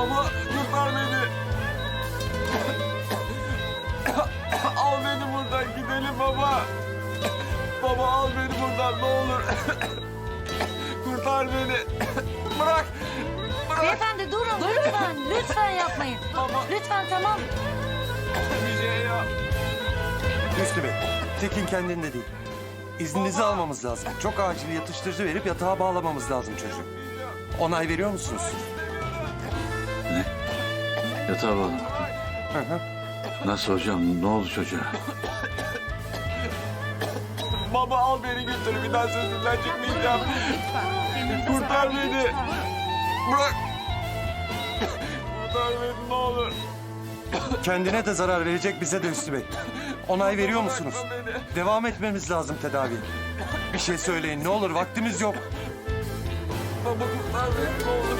Baba kurtar beni. al beni buradan gidelim baba. Baba al beni buradan ne olur. kurtar beni. Bırak. Bırak. Beyefendi durun lütfen. Lütfen yapmayın. Baba. Lütfen tamam. Bir şey yap. Hüsnü Bey, Tekin kendinde değil. İzninizi almamız lazım. Çok acil yatıştırıcı verip yatağa bağlamamız lazım çocuğu. Onay veriyor musunuz? Ne? Yatağa bağlı. Hı hı. Nasıl hocam? Ne oldu çocuğa? Baba al beni götür. Bir daha sözünden çıkmayacağım. Kurtar beni. Bırak. Kurtar beni ne olur. Kendine de zarar verecek bize de Hüsnü Bey. Onay veriyor musunuz? Devam etmemiz lazım tedaviye. Bir şey söyleyin ne olur vaktimiz yok. Baba kurtar beni ne olur.